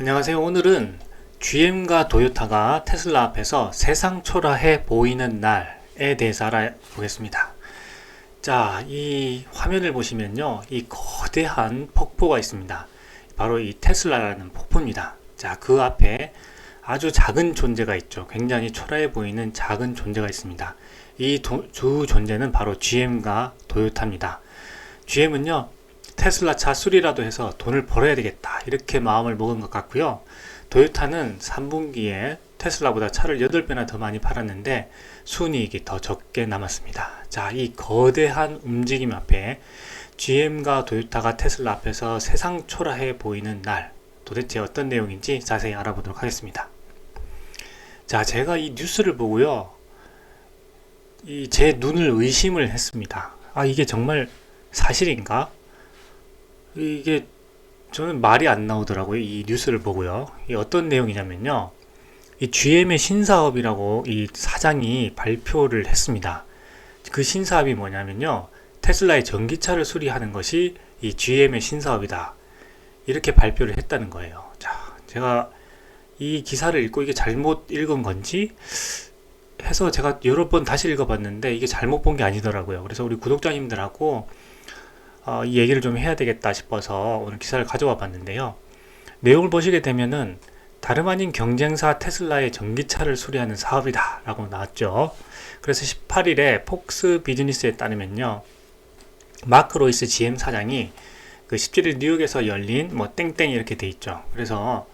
안녕하세요. 오늘은 GM과 도요타가 테슬라 앞에서 세상 초라해 보이는 날에 대해서 알아보겠습니다. 자, 이 화면을 보시면요. 이 거대한 폭포가 있습니다. 바로 이 테슬라라는 폭포입니다. 자, 그 앞에 아주 작은 존재가 있죠. 굉장히 초라해 보이는 작은 존재가 있습니다. 이 두 존재는 바로 GM과 도요타입니다. GM은요, 테슬라 차 수리라도 해서 돈을 벌어야 되겠다. 이렇게 마음을 먹은 것 같고요. 도요타는 3분기에 테슬라보다 차를 8배나 더 많이 팔았는데 순이익이 더 적게 남았습니다. 자, 이 거대한 움직임 앞에 GM과 도요타가 테슬라 앞에서 세상 초라해 보이는 날 도대체 어떤 내용인지 자세히 알아보도록 하겠습니다. 자, 제가 이 뉴스를 보고요. 이 제 눈을 의심을 했습니다. 아, 이게 정말 사실인가? 이게 저는 말이 안 나오더라고요. 이 뉴스를 보고요. 이 어떤 내용이냐면요. 이 GM의 신사업이라고 이 사장이 발표를 했습니다. 그 신사업이 뭐냐면요. 테슬라의 전기차를 수리하는 것이 이 GM의 신사업이다. 이렇게 발표를 했다는 거예요. 자, 제가 이 기사를 읽고 이게 잘못 읽은 건지 해서 제가 여러 번 다시 읽어봤는데 이게 잘못 본 게 아니더라고요. 그래서 우리 구독자님들하고 어, 이 얘기를 좀 해야 되겠다 싶어서 오늘 기사를 가져와 봤는데요. 내용을 보시게 되면은 다름 아닌 경쟁사 테슬라의 전기차를 수리하는 사업이다 라고 나왔죠. 그래서 18일에 폭스 비즈니스에 따르면요. 마크 로이스 GM 사장이 그 17일 뉴욕에서 열린 뭐 땡땡 이렇게 돼 있죠. 그래서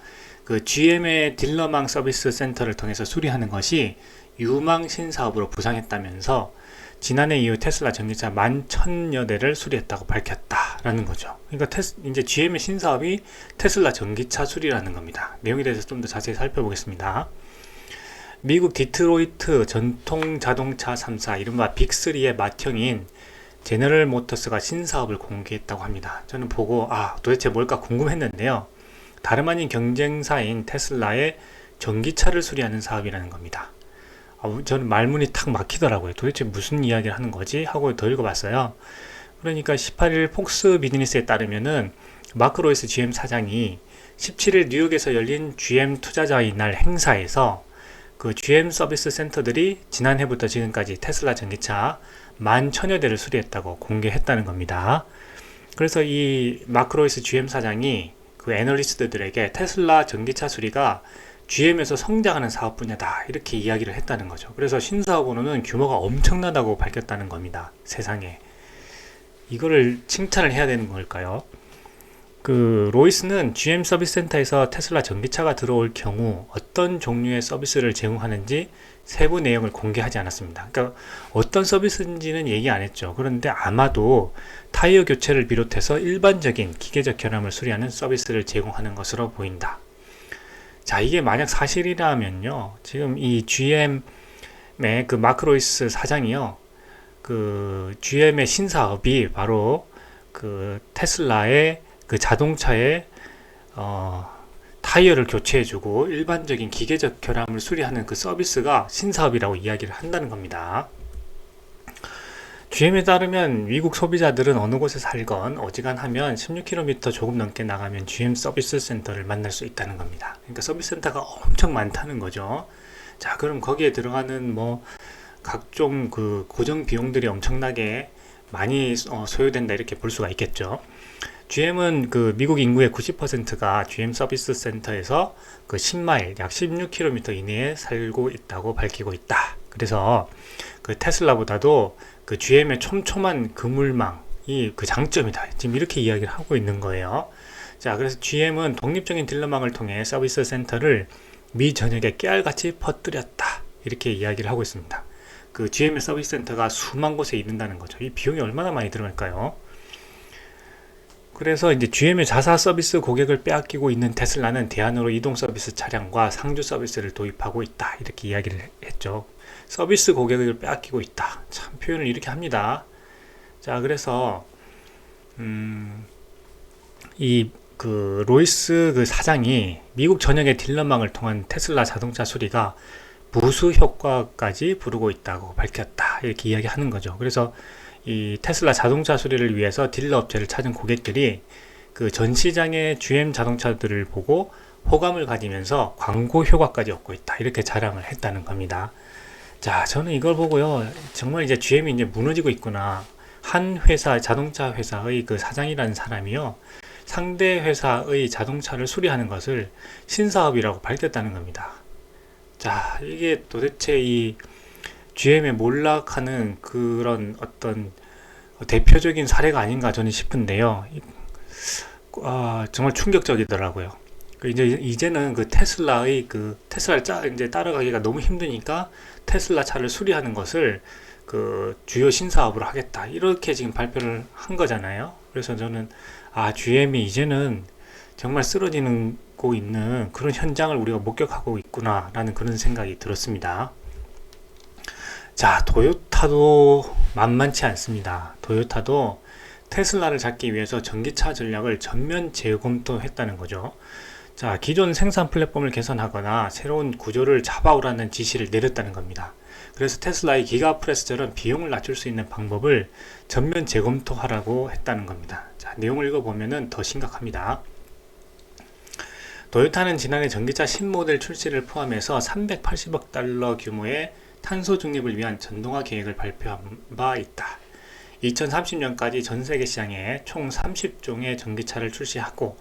그 GM의 딜러망 서비스 센터를 통해서 수리하는 것이 유망 신사업으로 부상했다면서 지난해 이후 테슬라 전기차 만 천여 대를 수리했다고 밝혔다라는 거죠. 그러니까 테스, 이제 GM의 신사업이 테슬라 전기차 수리라는 겁니다. 내용에 대해서 좀 더 자세히 살펴보겠습니다. 미국 디트로이트 전통 자동차 3사 이른바 빅3의 맏형인 제너럴 모터스가 신사업을 공개했다고 합니다. 저는 보고 아 도대체 뭘까 궁금했는데요. 다름 아닌 경쟁사인 테슬라의 전기차를 수리하는 사업이라는 겁니다. 아, 저는 말문이 탁 막히더라고요. 도대체 무슨 이야기를 하는 거지? 하고 더 읽어봤어요. 그러니까 18일 폭스 비즈니스에 따르면은 마크 로이스 GM 사장이 17일 뉴욕에서 열린 GM 투자자의 날 행사에서 그 GM 서비스 센터들이 지난해부터 지금까지 테슬라 전기차 만 천여 대를 수리했다고 공개했다는 겁니다. 그래서 이 마크 로이스 GM 사장이 그 애널리스트들에게 테슬라 전기차 수리가 GM에서 성장하는 사업 분야다 이렇게 이야기를 했다는 거죠. 그래서 신사업으로는 규모가 엄청나다고 밝혔다는 겁니다. 세상에 이거를 칭찬을 해야 되는 걸까요? 그 로이스는 GM 서비스 센터에서 테슬라 전기차가 들어올 경우 어떤 종류의 서비스를 제공하는지 세부 내용을 공개하지 않았습니다. 그러니까 어떤 서비스인지는 얘기 안 했죠. 그런데 아마도 타이어 교체를 비롯해서 일반적인 기계적 결함을 수리하는 서비스를 제공하는 것으로 보인다. 자, 이게 만약 사실이라면요. 지금 이 GM의 그 마크로이스 사장이요. 그 GM의 신사업이 바로 그 테슬라의 그 자동차의 어, 타이어를 교체해주고 일반적인 기계적 결함을 수리하는 그 서비스가 신사업이라고 이야기를 한다는 겁니다. GM에 따르면 미국 소비자들은 어느 곳에 살건 어지간하면 16km 조금 넘게 나가면 GM 서비스 센터를 만날 수 있다는 겁니다. 그러니까 서비스 센터가 엄청 많다는 거죠. 자, 그럼 거기에 들어가는 뭐 각종 그 고정 비용들이 엄청나게 많이 어, 소요된다 이렇게 볼 수가 있겠죠. GM은 그 미국 인구의 90%가 GM 서비스 센터에서 그 10마일 약 16km 이내에 살고 있다고 밝히고 있다. 그래서 그 테슬라보다도 그 GM의 촘촘한 그물망이 그 장점이다. 지금 이렇게 이야기를 하고 있는 거예요. 자, 그래서 GM은 독립적인 딜러망을 통해 서비스 센터를 미 전역에 깨알같이 퍼뜨렸다. 이렇게 이야기를 하고 있습니다. 그 GM의 서비스 센터가 수만 곳에 있는다는 거죠. 이 비용이 얼마나 많이 들어갈까요? 그래서 이제 GM의 자사 서비스 고객을 빼앗기고 있는 테슬라는 대안으로 이동 서비스 차량과 상주 서비스를 도입하고 있다. 이렇게 이야기를 했죠. 서비스 고객을 빼앗기고 있다. 참 표현을 이렇게 합니다. 자, 그래서 음, 이 그 로이스 그 사장이 미국 전역의 딜러망을 통한 테슬라 자동차 수리가 부수 효과까지 부르고 있다고 밝혔다. 이렇게 이야기하는 거죠. 그래서 이 테슬라 자동차 수리를 위해서 딜러 업체를 찾은 고객들이 그 전 시장의 GM 자동차들을 보고 호감을 가지면서 광고 효과까지 얻고 있다. 이렇게 자랑을 했다는 겁니다. 자, 저는 이걸 보고요. 정말 이제 GM이 이제 무너지고 있구나. 한 회사, 자동차 회사의 그 사장이라는 사람이요. 상대 회사의 자동차를 수리하는 것을 신사업이라고 밝혔다는 겁니다. 자, 이게 도대체 이 GM에 몰락하는 그런 어떤 대표적인 사례가 아닌가 저는 싶은데요. 아, 정말 충격적이더라고요. 그 이제 이제는 그 테슬라의 그 테슬라를 짜, 이제 따라가기가 너무 힘드니까 테슬라 차를 수리하는 것을 그 주요 신사업으로 하겠다 이렇게 지금 발표를 한 거잖아요. 그래서 저는 아 GM이 이제는 정말 쓰러지는 고 있는 그런 현장을 우리가 목격하고 있구나라는 그런 생각이 들었습니다. 자, 도요타도 만만치 않습니다. 도요타도 테슬라를 잡기 위해서 전기차 전략을 전면 재검토했다는 거죠. 자, 기존 생산 플랫폼을 개선하거나 새로운 구조를 잡아오라는 지시를 내렸다는 겁니다. 그래서 테슬라의 기가프레스처럼 비용을 낮출 수 있는 방법을 전면 재검토하라고 했다는 겁니다. 자, 내용을 읽어보면 더 심각합니다. 도요타는 지난해 전기차 신모델 출시를 포함해서 380억 달러 규모의 탄소 중립을 위한 전동화 계획을 발표한 바 있다. 2030년까지 전 세계 시장에 총 30종의 전기차를 출시하고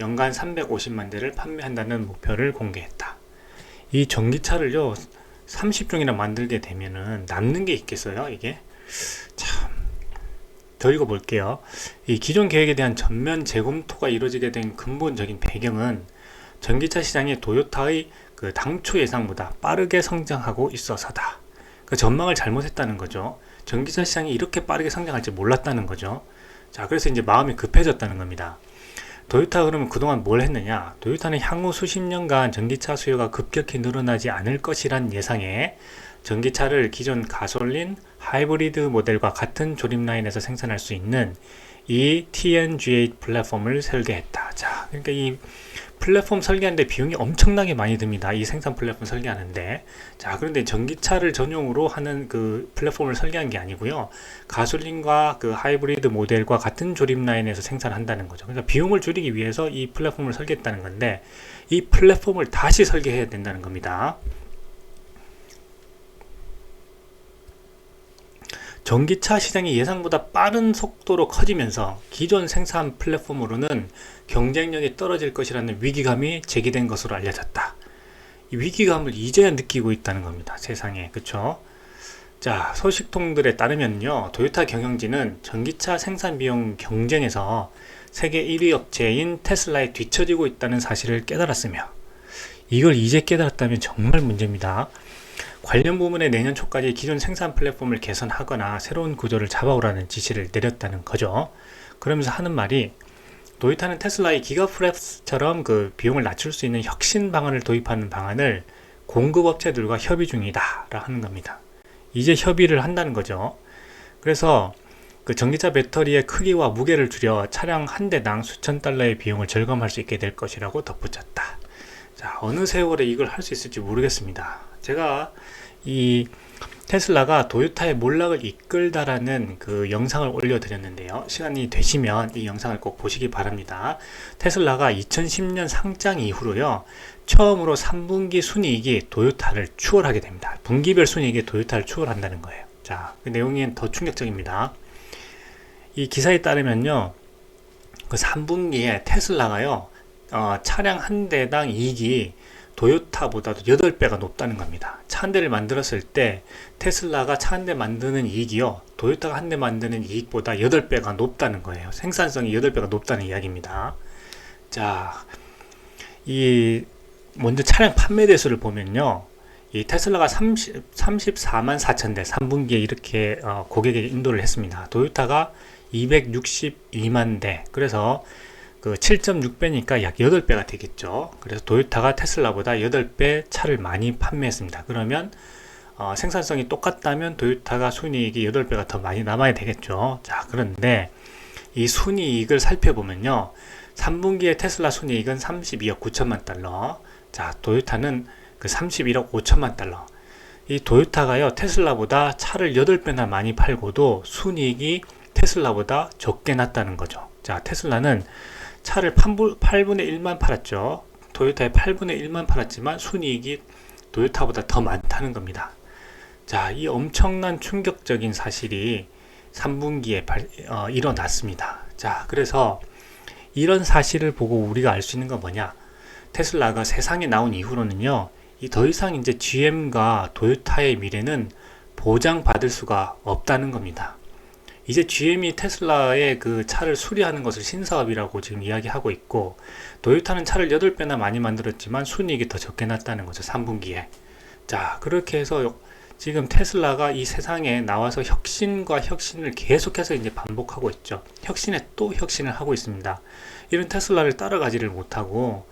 연간 350만 대를 판매한다는 목표를 공개했다. 이 전기차를요, 30종이나 만들게 되면은 남는 게 있겠어요, 이게? 참. 더 읽어볼게요. 이 기존 계획에 대한 전면 재검토가 이루어지게 된 근본적인 배경은 전기차 시장이 도요타의 그 당초 예상보다 빠르게 성장하고 있어서다. 그 전망을 잘못했다는 거죠. 전기차 시장이 이렇게 빠르게 성장할지 몰랐다는 거죠. 자, 그래서 이제 마음이 급해졌다는 겁니다. 도요타 그러면 그동안 뭘 했느냐? 도요타는 향후 수십 년간 전기차 수요가 급격히 늘어나지 않을 것이란 예상에 전기차를 기존 가솔린 하이브리드 모델과 같은 조립 라인에서 생산할 수 있는 이 TNGA 플랫폼을 설계했다. 자, 그러니까 이 플랫폼 설계하는데 비용이 엄청나게 많이 듭니다. 이 생산 플랫폼 설계하는데. 자, 그런데 전기차를 전용으로 하는 그 플랫폼을 설계한 게 아니고요. 가솔린과 그 하이브리드 모델과 같은 조립 라인에서 생산한다는 거죠. 그러니까 비용을 줄이기 위해서 이 플랫폼을 설계했다는 건데, 이 플랫폼을 다시 설계해야 된다는 겁니다. 전기차 시장이 예상보다 빠른 속도로 커지면서 기존 생산 플랫폼으로는 경쟁력이 떨어질 것이라는 위기감이 제기된 것으로 알려졌다. 이 위기감을 이제야 느끼고 있다는 겁니다. 세상에. 그쵸? 자, 소식통들에 따르면요. 도요타 경영진은 전기차 생산 비용 경쟁에서 세계 1위 업체인 테슬라에 뒤처지고 있다는 사실을 깨달았으며 이걸 이제 깨달았다면 정말 문제입니다. 관련 부문에 내년 초까지 기존 생산 플랫폼을 개선하거나 새로운 구조를 잡아오라는 지시를 내렸다는 거죠. 그러면서 하는 말이 도요타는 테슬라의 기가프랩스처럼 그 비용을 낮출 수 있는 혁신 방안을 도입하는 방안을 공급업체들과 협의 중이다 라 하는 겁니다. 이제 협의를 한다는 거죠. 그래서 그 전기차 배터리의 크기와 무게를 줄여 차량 한 대당 수천 달러의 비용을 절감할 수 있게 될 것이라고 덧붙였다. 자, 어느 세월에 이걸 할 수 있을지 모르겠습니다. 제가 이 테슬라가 도요타의 몰락을 이끌다라는 그 영상을 올려드렸는데요. 시간이 되시면 이 영상을 꼭 보시기 바랍니다. 테슬라가 2010년 상장 이후로요. 처음으로 3분기 순이익이 도요타를 추월하게 됩니다. 분기별 순이익이 도요타를 추월한다는 거예요. 자, 그 내용이 더 충격적입니다. 이 기사에 따르면요. 그 3분기에 테슬라가요. 어, 차량 한 대당 이익이 도요타보다도 8배가 높다는 겁니다. 차 한 대를 만들었을 때 테슬라가 차 한 대 만드는 이익이요. 도요타가 한 대 만드는 이익보다 8배가 높다는 거예요. 생산성이 8배가 높다는 이야기입니다. 자, 이 먼저 차량 판매 대수를 보면요. 이 테슬라가 30, 34만 4천 대 3분기에 이렇게 어, 고객에게 인도를 했습니다. 도요타가 262만 대. 그래서 그 7.6배니까 약 8배가 되겠죠. 그래서 도요타가 테슬라보다 8배 차를 많이 판매했습니다. 그러면 어, 생산성이 똑같다면 도요타가 순이익이 8배가 더 많이 남아야 되겠죠. 자, 그런데 이 순이익을 살펴보면요. 3분기에 테슬라 순이익은 32억 9천만 달러. 자, 도요타는 그 31억 5천만 달러. 이 도요타가요, 테슬라보다 차를 8배나 많이 팔고도 순이익이 테슬라보다 적게 났다는 거죠. 자, 테슬라는 차를 8분, 8분의 1만 팔았죠. 도요타의 8분의 1만 팔았지만 순이익이 도요타보다 더 많다는 겁니다. 자, 이 엄청난 충격적인 사실이 3분기에 발, 어, 일어났습니다. 자, 그래서 이런 사실을 보고 우리가 알 수 있는 건 뭐냐? 테슬라가 세상에 나온 이후로는요, 이 더 이상 이제 GM과 도요타의 미래는 보장받을 수가 없다는 겁니다. 이제 GM이 테슬라의 그 차를 수리하는 것을 신사업이라고 지금 이야기하고 있고, 도요타는 차를 8배나 많이 만들었지만 순이익이 더 적게 났다는 거죠, 3분기에. 자, 그렇게 해서 지금 테슬라가 이 세상에 나와서 혁신과 혁신을 계속해서 이제 반복하고 있죠. 혁신에 또 혁신을 하고 있습니다. 이런 테슬라를 따라가지를 못하고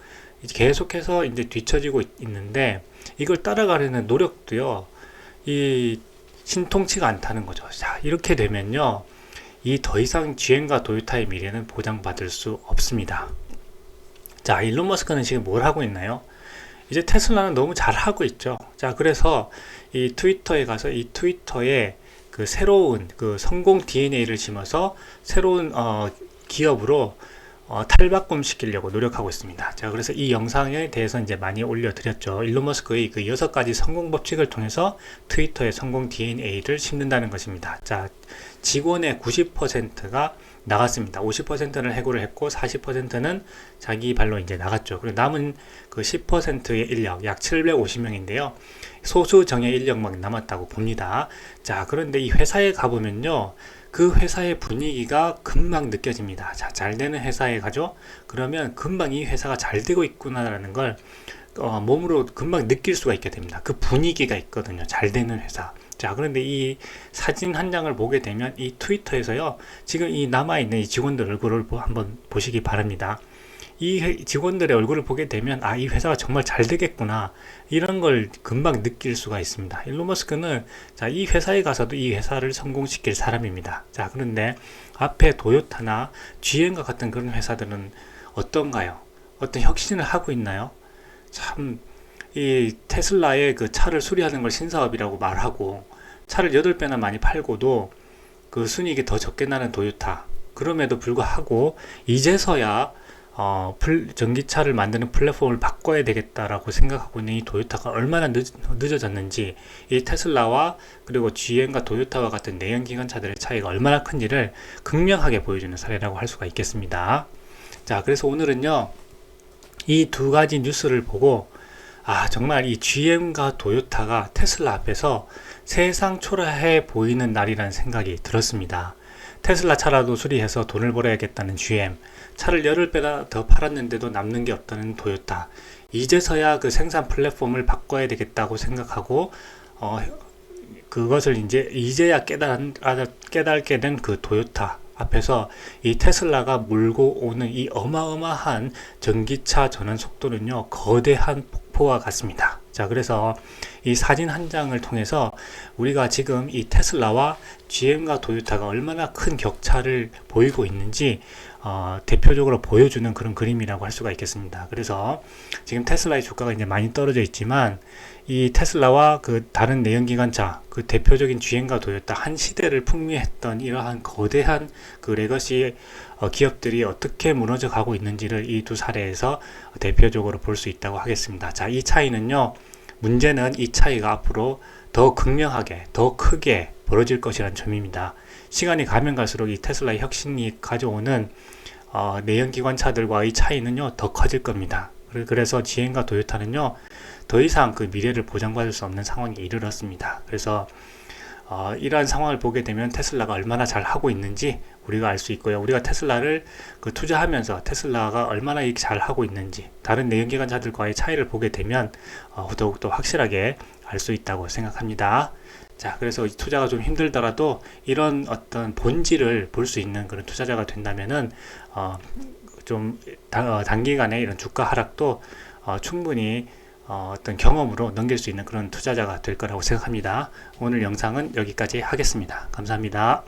계속해서 이제 뒤처지고 있는데 이걸 따라가려는 노력도요. 이 신통치가 않다는 거죠. 자, 이렇게 되면요. 이 더 이상 GM과 도요타의 미래는 보장받을 수 없습니다. 자, 일론 머스크는 지금 뭘 하고 있나요? 이제 테슬라는 너무 잘 하고 있죠. 자, 그래서 이 트위터에 가서 이 트위터에 그 새로운 그 성공 DNA를 심어서 새로운 어, 기업으로 어, 탈바꿈 시키려고 노력하고 있습니다. 자, 그래서 이 영상에 대해서 이제 많이 올려드렸죠. 일론 머스크의 그 여섯 가지 성공 법칙을 통해서 트위터의 성공 DNA를 심는다는 것입니다. 자, 직원의 90%가 나갔습니다. 50%는 해고를 했고 40%는 자기 발로 이제 나갔죠. 그리고 남은 그 10%의 인력 약 750명인데요. 소수 정예 인력만 남았다고 봅니다. 자, 그런데 이 회사에 가보면요. 그 회사의 분위기가 금방 느껴집니다. 자, 잘 되는 회사에 가죠? 그러면 금방 이 회사가 잘 되고 있구나라는 걸 어, 몸으로 금방 느낄 수가 있게 됩니다. 그 분위기가 있거든요. 잘 되는 회사. 자, 그런데 이 사진 한 장을 보게 되면 이 트위터에서요, 지금 이 남아있는 이 직원들 얼굴을 한번 보시기 바랍니다. 이 직원들의 얼굴을 보게 되면 아 이 회사가 정말 잘 되겠구나 이런 걸 금방 느낄 수가 있습니다. 일론 머스크는 자 이 회사에 가서도 이 회사를 성공시킬 사람입니다. 자 그런데 앞에 도요타나 GM과 같은 그런 회사들은 어떤가요? 어떤 혁신을 하고 있나요? 참 이 테슬라의 그 차를 수리하는 걸 신사업이라고 말하고 차를 8배나 많이 팔고도 그 순이익이 더 적게 나는 도요타 그럼에도 불구하고 이제서야 어, 전기차를 만드는 플랫폼을 바꿔야 되겠다라고 생각하고 있는 이 도요타가 얼마나 늦, 늦어졌는지 이 테슬라와 그리고 GM과 도요타와 같은 내연기관차들의 차이가 얼마나 큰지를 극명하게 보여주는 사례라고 할 수가 있겠습니다. 자, 그래서 오늘은요, 이 두 가지 뉴스를 보고 아, 정말 이 GM과 도요타가 테슬라 앞에서 세상 초라해 보이는 날이라는 생각이 들었습니다. 테슬라 차라도 수리해서 돈을 벌어야겠다는 GM, 차를 열흘 배나 더 팔았는데도 남는 게 없다는 도요타. 이제서야 그 생산 플랫폼을 바꿔야 되겠다고 생각하고 어, 그것을 이제 이제야 깨달, 깨닫게 된 그 도요타 앞에서 이 테슬라가 몰고 오는 이 어마어마한 전기차 전환 속도는요 거대한 폭포와 같습니다. 자, 그래서 이 사진 한 장을 통해서 우리가 지금 이 테슬라와 GM과 도요타가 얼마나 큰 격차를 보이고 있는지 어, 대표적으로 보여주는 그런 그림이라고 할 수가 있겠습니다. 그래서 지금 테슬라의 주가가 이제 많이 떨어져 있지만 이 테슬라와 그 다른 내연기관차 그 대표적인 GM과 도요타 한 시대를 풍미했던 이러한 거대한 그 레거시 어, 기업들이 어떻게 무너져 가고 있는지를 이 두 사례에서 대표적으로 볼 수 있다고 하겠습니다. 자, 이 차이는요. 문제는 이 차이가 앞으로 더 극명하게, 더 크게 벌어질 것이라는 점입니다. 시간이 가면 갈수록 이 테슬라의 혁신이 가져오는 어, 내연기관차들과의 차이는요 더 커질 겁니다. 그래서 GM과 도요타는요 더 이상 그 미래를 보장받을 수 없는 상황에 이르렀습니다. 그래서 어, 이러한 상황을 보게 되면 테슬라가 얼마나 잘 하고 있는지 우리가 알 수 있고요. 우리가 테슬라를 그 투자하면서 테슬라가 얼마나 잘 하고 있는지 다른 내연기관차들과의 차이를 보게 되면 어, 더욱더 확실하게 알 수 있다고 생각합니다. 자, 그래서 투자가 좀 힘들더라도 이런 어떤 본질을 볼 수 있는 그런 투자자가 된다면은 어, 좀 어, 단기간에 이런 주가 하락도 어, 충분히 어, 어떤 경험으로 넘길 수 있는 그런 투자자가 될 거라고 생각합니다. 오늘 영상은 여기까지 하겠습니다. 감사합니다.